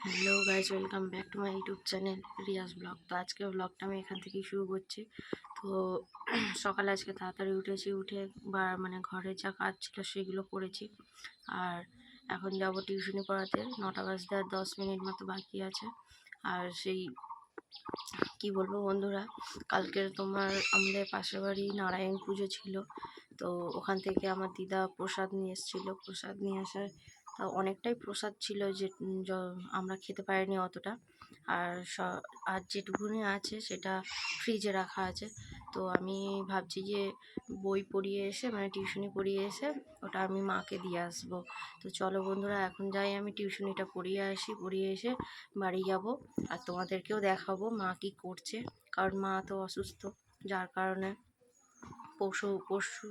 Hello guys welcome back to my YouTube channel Riyaz vlog. তো আজকে ব্লগটা আমি এখান থেকেই শুরু করছি। তো সকালে আজকে তাড়াতাড়ি উঠেছি, উঠে বা মানে ঘরে যা কাজ ছিল সেগুলো করেছি। আর এখন যাব টিউশনি পড়াতে, নটা বাজতে আর দশ মিনিট মতো বাকি আছে। আর সেই কি বলব বন্ধুরা, কালকের তোমার আমাদের পাশের বাড়ি নারায়ণ পুজো ছিল। তো ওখান থেকে আমার দিদা প্রসাদ নিয়ে এসেছিল। প্রসাদ নিয়ে আসার অনেকটাই প্রসাদ ছিল যে আমরা খেতে পারিনি অতটা। আর আর যেটুকুনি আছে সেটা ফ্রিজে রাখা আছে। তো আমি ভাবছি যে, বই পড়িয়ে এসে মানে টিউশনি পড়িয়ে এসে, ওটা আমি মাকে দিয়ে আসব। তো চলো বন্ধুরা, এখন যাই আমি টিউশনিটা পড়িয়ে আসি, পড়িয়ে এসে বাড়ি যাব। আর তোমাদেরকেও দেখাবো মা কী করছে। কারণ মা তো অসুস্থ, যার কারণে পশু পশু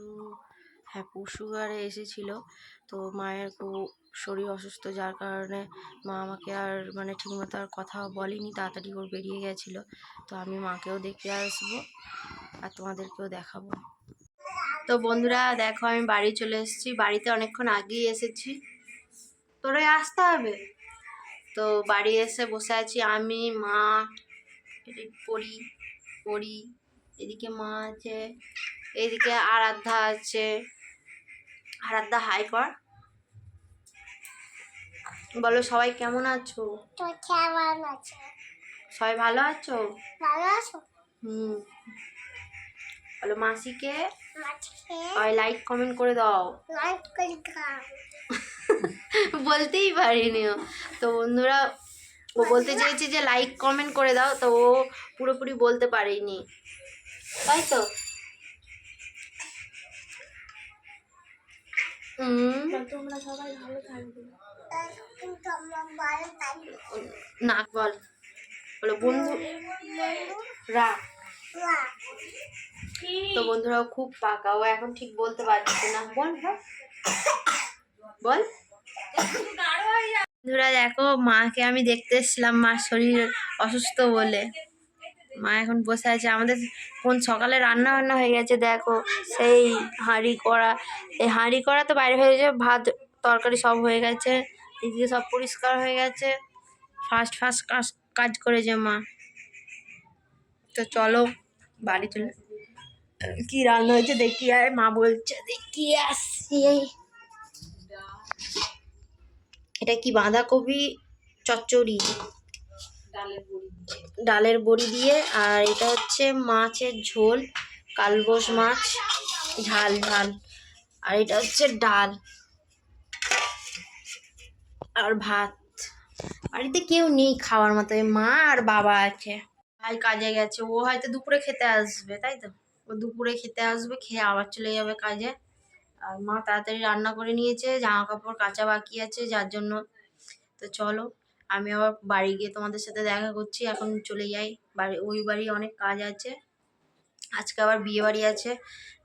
হ্যাঁ পশুবারে এসেছিল। তো মায়ের খুব শরীর অসুস্থ, যার কারণে মা আমাকে আর মানে ঠিকমতো আর কথা বলেনি। তাড়াতাড়ি ওর বেরিয়ে গেছিল। তো আমি মাকেও দেখে আসব আর তোমাদেরকেও দেখাবো। তো বন্ধুরা, দেখো আমি বাড়ি চলে এসেছি। বাড়িতে অনেকক্ষণ আগেই এসেছি। তোরাই আসতে হবে? তো বাড়ি এসে বসে আছি আমি, মা পড়ি পড়ি এদিকে মা আছে, এদিকে আরাধ্যা আছে আরাধ্যা হাই কর। বলো সবাই কেমন আছো? কেমন আছে? সবাই ভালো আছো? ভালো আছো? হুম। বলো মাসিকে? সবাই লাইক কমেন্ট করে দাও। লাইক করে খাও বলতেই পারিনি। তো বন্ধুরা ও বলতে চেয়েছে যে লাইক কমেন্ট করে দাও তো ও পুরোপুরি বলতে পারেনি। তাই তো? তোমরা সবাই ভালো থাকবে। না বল। বলো বন্ধু। রা। তো বন্ধুরাও খুব পাকা ও এখন ঠিক বলতে পারছে না। বল বল। বল। বন্ধুরা দেখো মাকে আমি দেখতে এসেছিলাম মার শরীর অসুস্থ বলে। মা এখন বসে আছে। আমাদের কোন সকালে রান্না বান্না হয়ে গেছে, দেখো। সেই হাঁড়ি করা এই হাঁড়ি করা তো বাইরে হয়ে গেছে, ভাত, তরকারি সব হয়ে গেছে। এদিকে সব পরিষ্কার হয়ে গেছে। ফার্স্ট ফার্স্ট কাজ কাজ করেছে মা। তো চলো, বাড়ি চলে কি রান্না হয়েছে দেখি, আর মা বলছে, দেখি, আসছি। এটা কি বাঁধাকপি চচ্চড়ি? ডালের বড়ি দিয়ে। আর এটা হচ্ছে মাছের ঝোল, কালবোস মাছ, ঝাল ঝাল। আর এটা হচ্ছে ডাল আর ভাত। বাড়িতে কেউ নেই খাওয়ার মতো মা আর বাবা আছে। ভাই কাজে গেছে, ও হয়তো দুপুরে খেতে আসবে, তাই তো? ও দুপুরে খেতে আসবে, খেয়ে আবার চলে যাবে কাজে। আর মা তাড়াতাড়ি রান্না করে নিয়েছে জামা কাপড় কাচা বাকি আছে, যার জন্য। তো চলো আমি আবার বাড়ি গিয়ে তোমাদের সাথে দেখা করছি, এখন চলে যাই। বাড়ি, ওই বাড়ি অনেক কাজ আছে। আজকে আবার বিয়ে বাড়ি আছে।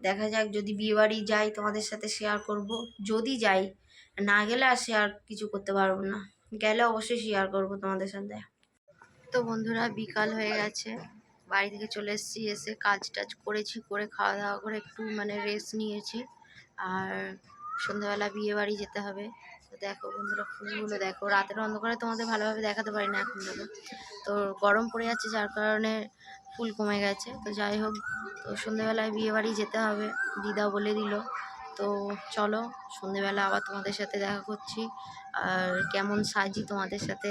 দেখা যাক, যদি বিয়ে বাড়ি যাই তোমাদের সাথে শেয়ার করব। যদি যাই, না গেলে আর শেয়ার কিছু করতে পারব না। গেলে অবশ্যই শেয়ার করব তোমাদের সাথে। তো বন্ধুরা, বিকাল হয়ে গেছে। বাড়ি থেকে চলে এসেছি, এসে কাজ টাজ করেছি, করে খাওয়া দাওয়া করে একটু মানে রেস্ট নিয়েছি। আর সন্ধ্যাবেলা বিয়ে বাড়ি যেতে হবে। তো দেখো বন্ধুরা, ফুলগুলো দেখো। রাতের অন্ধকারে তোমাদের ভালোভাবে দেখাতে পারি না এখন দেখো। তো গরম পড়ে যাচ্ছে, যার কারণে ফুল কমে গেছে। তো যাই হোক, তো সন্ধ্যেবেলায় বিয়েবাড়ি যেতে হবে। দিদা বলে দিল। তো চলো, সন্ধেবেলা আবার তোমাদের সাথে দেখা করছি। আর কেমন সাজি তোমাদের সাথে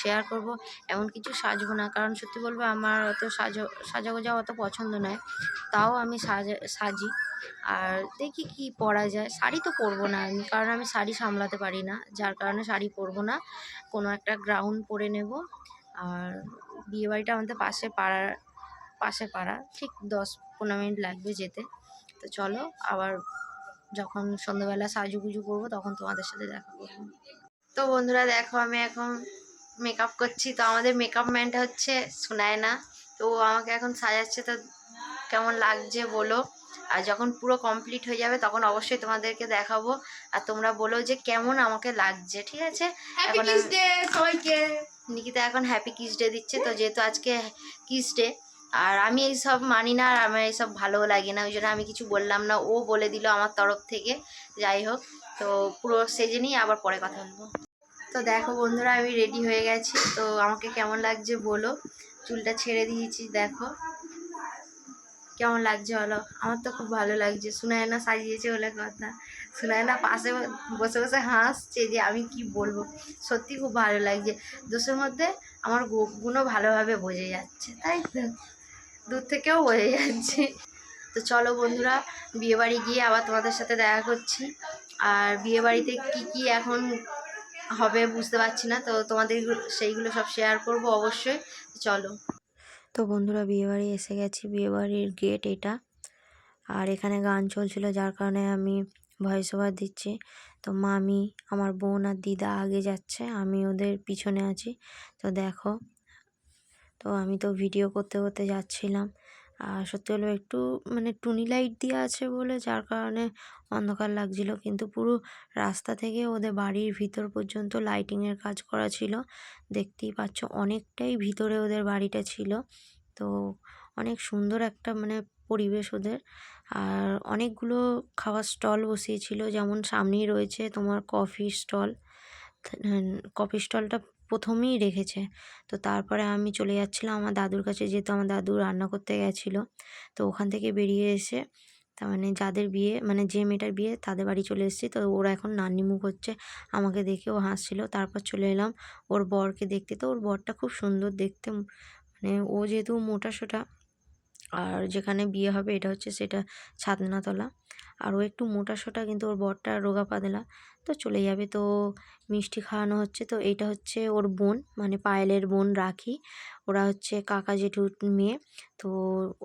শেয়ার করব। এমন কিছু সাজবো না, কারণ সত্যি বলব আমার অত সাজো সাজাগোজা অত পছন্দ নয়। তাও আমি সাজা, সাজি। আর দেখি কি পরা যায়। শাড়ি তো পরবো না আমি, কারণ আমি শাড়ি সামলাতে পারি না। যার কারণে শাড়ি পরবো না। কোনো একটা গ্রাউন্ড পরে নেব। আর বিয়েবাড়িটা আমাদের পাশে পাড়ার পাশে পাড়া। ঠিক দশ পনেরো মিনিট লাগবে যেতে। তো চলো, আবার যখন সন্ধ্যাবেলা সাজুগুজু করব তখন তোমাদের সাথে দেখা করব। তো বন্ধুরা দেখো আমি এখন মেকআপ করছি। তো আমাদের মেকআপ ম্যানটা হচ্ছে শোনায় না তো ও আমাকে এখন সাজাচ্ছে। তো কেমন লাগছে বলো? আর যখন পুরো কমপ্লিট হয়ে যাবে তখন অবশ্যই তোমাদেরকে দেখাবো। আর তোমরা বলো যে কেমন আমাকে লাগছে ঠিক আছে? এখন নিকিতা এখন হ্যাপি কিস ডে দিচ্ছে। তো যেহেতু আজকে কিস ডে আর আমি এইসব মানি না আর আমার এইসব ভালোও লাগে না, ওই জন্য আমি কিছু বললাম না। ও বলে দিল আমার তরফ থেকে, যাই হোক। তো পুরো সেজে নিয়ে আবার পরে কথা বলব। তো দেখো বন্ধুরা, আমি রেডি হয়ে গেছি। তো আমাকে কেমন লাগছে বলো? চুলটা ছেড়ে দিয়েছি, দেখো। কেমন লাগছে বলো? আমার তো খুব ভালো লাগছে। সুনায় না সাজিয়েছে বলে কথা। সুনায় না পাশে বসে বসে হাসছে যে আমি কি বলব? সত্যি খুব ভালো লাগছে। দোষের মধ্যে আমার গোপগুণও ভালোভাবে বোঝে যাচ্ছে, তাই তো? দূর থেকেও বোঝে যাচ্ছে। তো চলো বন্ধুরা, বিয়েবাড়ি গিয়ে আবার তোমাদের সাথে দেখা করছি। আর বিয়েবাড়িতে কি কি এখন হবে বুঝতে পারছি না, তো তোমাদের সেইগুলো সব শেয়ার করব অবশ্যই। চলো। তো বন্ধুরা, বিয়েবাড়ি এসে গেছি, বিয়েবাড়ির গেট এটা। আর এখানে গান চলছিল, যার কারণে আমি ভয়েস ওভার দিচ্ছি। তো মামি, আমার বোন আর দিদা আগে যাচ্ছে, আমি ওদের পিছনে আছি। তো দেখো তো আমি তো ভিডিও করতে করতে যাচ্ছিলাম। আর সত্যি হলো একটু মানে টুনি লাইট দিয়ে আছে বলে যার কারণে অন্ধকার লাগছিল। কিন্তু পুরো রাস্তা থেকে ওদের বাড়ির ভিতর পর্যন্ত লাইটিংয়ের কাজ করা ছিল। দেখতেই পাচ্ছ, অনেকটাই ভিতরে ওদের বাড়িটা ছিল। তো অনেক সুন্দর একটা মানে পরিবেশ ওদের। আর অনেকগুলো খাওয়ার স্টল বসিয়েছিল, যেমন সামনেই রয়েছে তোমার কফি স্টল কফি স্টলটা প্রথমেই রেখেছে। তো তারপরে আমি চলে যাচ্ছিলাম আমার দাদুর কাছে, যেহেতু আমার দাদু রান্না করতে গেছিল। তো ওখান থেকে বেরিয়ে এসে তার মানে যাদের বিয়ে মানে যে মেয়েটার বিয়ে, তাদের বাড়ি চলে এসেছি। তো ওরা এখন নান্নিমুখ হচ্ছে আমাকে দেখে ও হাসছিল। তারপর চলে এলাম ওর বরকে দেখতে। তো ওর বরটা খুব সুন্দর দেখতে মানে ও যেহেতু মোটা সোটা, আর যেখানে বিয়ে হবে এটা হচ্ছে সেটা ছাদনাতলা আর ও একটু মোটা সোটা কিন্তু ওর বরটা রোগা পাতলা। তো চলে যাবে। তো মিষ্টি খাওয়ানো হচ্ছে। তো এইটা হচ্ছে ওর বোন মানে পায়েলের বোন রাখি। ওরা হচ্ছে কাকা জেঠুর মেয়ে। তো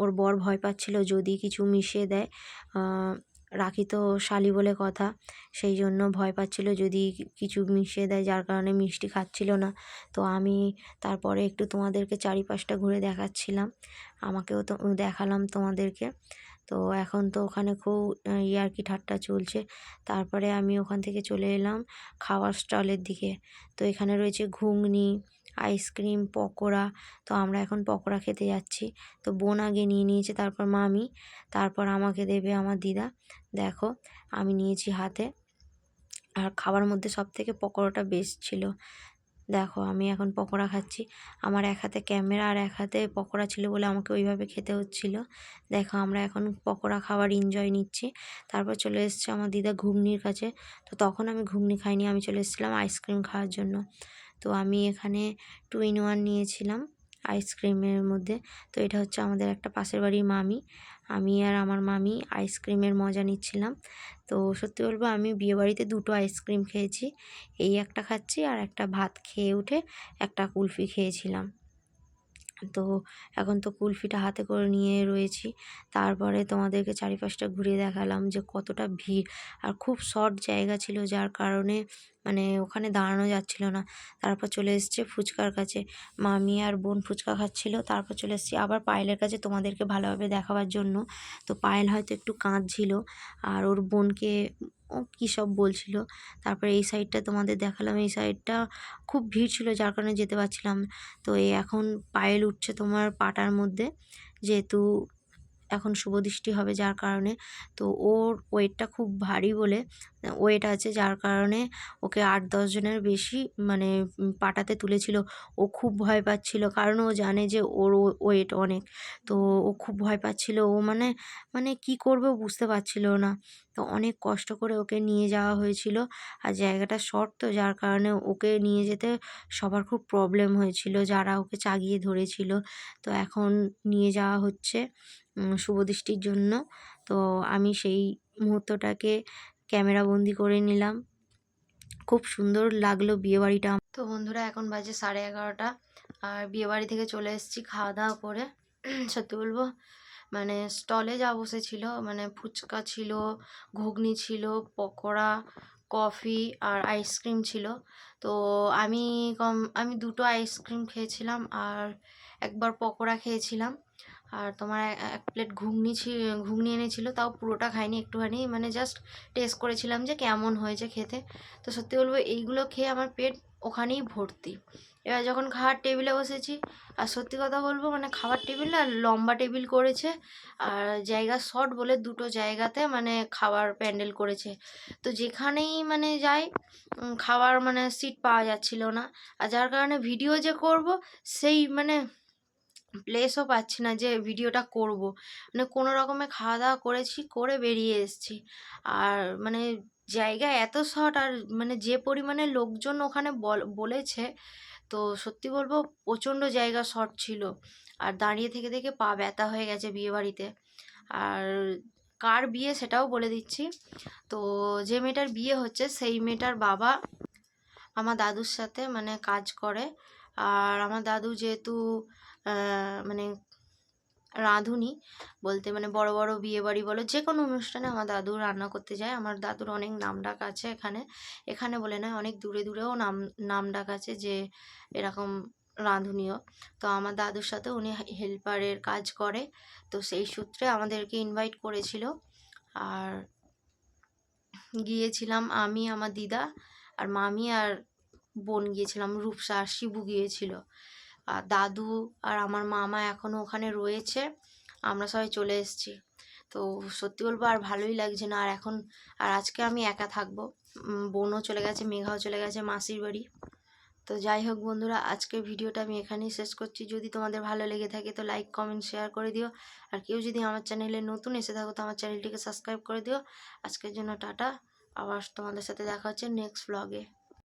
ওর বর ভয় পাচ্ছিল যদি কিছু মিশিয়ে দেয়। রাখি তো শালি বলে কথা। সেই জন্য ভয় পাচ্ছিল যদি কিছু মিশিয়ে দেয়, যার কারণে মিষ্টি খাচ্ছিল না। তো আমি তারপরে একটু তোমাদেরকে চারিপাশটা ঘুরে দেখাচ্ছিলাম। আমাকেও তো দেখালাম তোমাদেরকে। তো এখন তো ওখানে খুব ইয়ার্কি ঠাট্টা চলছে। তারপরে আমি ওখান থেকে চলে এলাম খাওয়ার স্টলের দিকে। তো এখানে রয়েছে ঘুগনি, আইসক্রিম, পকোড়া। তো আমরা এখন পকোড়া খেতে যাচ্ছি। তো বোন আগে নিয়ে নিয়েছে, তারপর মামি, তারপর আমাকে দেবে আমার দিদা। দেখো, আমি নিয়েছি হাতে। আর খাবার মধ্যে সব থেকে পকোড়াটা বেস্ট ছিল। দেখো, আমি এখন পকোড়া খাচ্ছি। আমার এক হাতে ক্যামেরা আর এক হাতে পকোড়া ছিল বলে আমাকে ওইভাবে খেতে হচ্ছিল। দেখো, আমরা এখন পকোড়া খাবার এনজয় নিচ্ছি। তারপর চলে এসছে আমার দিদা ঘুগনির কাছে। তো তখন আমি ঘুগনি খাইনি, আমি চলে এসেছিলাম আইসক্রিম খাওয়ার জন্য। তো আমি এখানে টু ইন ওয়ান নিয়েছিলাম আইসক্রিমের মধ্যে। তো এটা হচ্ছে আমাদের একটা পাশের বাড়ির মামি। আমি আর আমার মামি আইসক্রিমের মজা নিচ্ছিলাম। তো সত্যি বলব, আমি বিয়েবাড়িতে দুটো আইসক্রিম খেয়েছি। এই একটা খাচ্ছি আর একটা ভাত খেয়ে উঠে একটা কুলফি খেয়েছিলাম। তো এখন তো কুলফিটা হাতে করে নিয়ে রয়েছি। তারপরে তোমাদেরকে চারিপাশটা ঘুরিয়ে দেখালাম যে কতটা ভিড়। আর খুব শর্ট জায়গা ছিল, যার কারণে মানে ওখানে দাঁড়ানো যাচ্ছিল না। তারপর চলে এসছে ফুচকার কাছে। মামি আর বোন ফুচকা খাচ্ছিল, তারপর চলে এসেছি আবার পায়েলের কাছে তোমাদেরকে ভালোভাবে দেখাবার জন্য। তো পায়েল হয়তো একটু কাঁদছিল, আর ওর বোনকে কী সব বলছিল। তারপরে এই সাইডটা তোমাদের দেখালাম। এই সাইডটা খুব ভিড় ছিল, যার কারণে যেতে পারছিলাম। তো এই এখন পায়েল উঠছে তোমার পাটার মধ্যে। যেহেতু এখন শুভদৃষ্টি হবে যার কারণে। তো ওর ওয়েটটা খুব ভারী বলে, ওয়েট আছে যার কারণে ওকে আট দশ জনের বেশি মানে পাটাতে তুলেছিল। ও খুব ভয় পাচ্ছিল কারণ ও জানে যে ওর ওয়েট অনেক। তো ও খুব ভয় পাচ্ছিল। ও মানে মানে কি করবে বুঝতে পারছিল না। তো অনেক কষ্ট করে ওকে নিয়ে যাওয়া হয়েছিল। আর জায়গাটা শর্ট তো যার কারণে ওকে নিয়ে যেতে সবার খুব প্রবলেম হয়েছিল। যারা ওকে চাগিয়ে ধরেছিল। তো এখন নিয়ে যাওয়া হচ্ছে। শুভদৃষ্টির জন্য। তো আমি সেই মুহূর্তটাকে ক্যামেরা বন্দি করে নিলাম। খুব সুন্দর লাগল বিয়েবাড়িটা তো বন্ধুরা, এখন বাজে সাড়ে এগারোটা। আর বিয়েবাড়ি থেকে চলে এসেছি খাওয়া দাওয়া করে। সত্যি বলব মানে স্টলে যা বসেছিল মানে ফুচকা ছিল, ঘুগনি ছিল, পকোড়া, কফি আর আইসক্রিম ছিল। তো আমি কম আমি দুটো আইসক্রিম খেয়েছিলাম আর একবার পকোড়া খেয়েছিলাম। আর তোমার এক প্লেট ঘুগনি ঘুগনি এনেছিল, তাও পুরোটা খাইনি একটুখানি। মানে জাস্ট টেস্ট করেছিলাম যে কেমন হয়েছে খেতে। তো সত্যি বলব, এইগুলো খেয়ে আমার পেট ওখানেই ভর্তি। এবার যখন খাওয়ার টেবিলে বসেছি, আর সত্যি কথা বলব মানে খাওয়ার টেবিল না লম্বা টেবিল করেছে, আর জায়গা শর্ট বলে দুটো জায়গাতে মানে খাওয়ার প্যান্ডেল করেছে। তো যেখানেই মানে যাই খাওয়ার মানে সিট পাওয়া যাচ্ছিল না। আর যার কারণে ভিডিও যে করব, সেই মানে প্লেসও পাচ্ছি না যে ভিডিওটা করব। মানে কোনো রকমে খাওয়া দাওয়া করেছি, করে বেরিয়ে এসেছি। আর মানে জায়গা এত শর্ট আর মানে যে পরিমাণে লোকজন ওখানে বল- বলেছে, তো সত্যি বলব প্রচণ্ড জায়গা শর্ট ছিল। আর দাঁড়িয়ে থেকে থেকে পা ব্যথা হয়ে গেছে বিয়ে বাড়িতে আর কার বিয়ে সেটাও বলে দিচ্ছি। তো যে মেয়েটার বিয়ে হচ্ছে সেই মেয়েটার বাবা আমার দাদুর সাথে মানে কাজ করে। আর আমার দাদু যেহেতু মানে রাঁধুনি বলতে মানে বড় বড় বিয়ে বাড়ি বলো যে কোনো অনুষ্ঠানে আমার দাদু রান্না করতে যায়। আমার দাদুর অনেক নাম ডাক আছে এখানে। এখানে বলে নয় অনেক দূরে দূরেও নাম নাম ডাক আছে যে এরকম রাঁধুনিও। তো আমার দাদুর সাথে উনি হেল্পারের কাজ করে। তো সেই সূত্রে আমাদেরকে ইনভাইট করেছিল। আর গিয়েছিলাম আমি, আমার দিদা, আর মামি আর বোন গিয়েছিলাম, রূপসা আর শিবু গিয়েছিল। আর দাদু আর আমার মামা এখনও ওখানে রয়েছে। আমরা সবাই চলে এসেছি। তো সত্যি বলব আর ভালোই লাগছে না। আর এখন, আর আজকে আমি একা থাকব। বোনও চলে গেছে, মেঘাও চলে গেছে, মাসির বাড়ি। তো যাই হোক বন্ধুরা, আজকের ভিডিওটা আমি এখানেই শেষ করছি। যদি তোমাদের ভালো লেগে থাকে তো লাইক কমেন্ট শেয়ার করে দিও। আর কেউ যদি আমার চ্যানেলে নতুন এসে থাকো তো আমার চ্যানেলটিকে সাবস্ক্রাইব করে দিও। আজকের জন্য টাটা। আবার তোমাদের সাথে দেখা হচ্ছে নেক্সট ব্লগে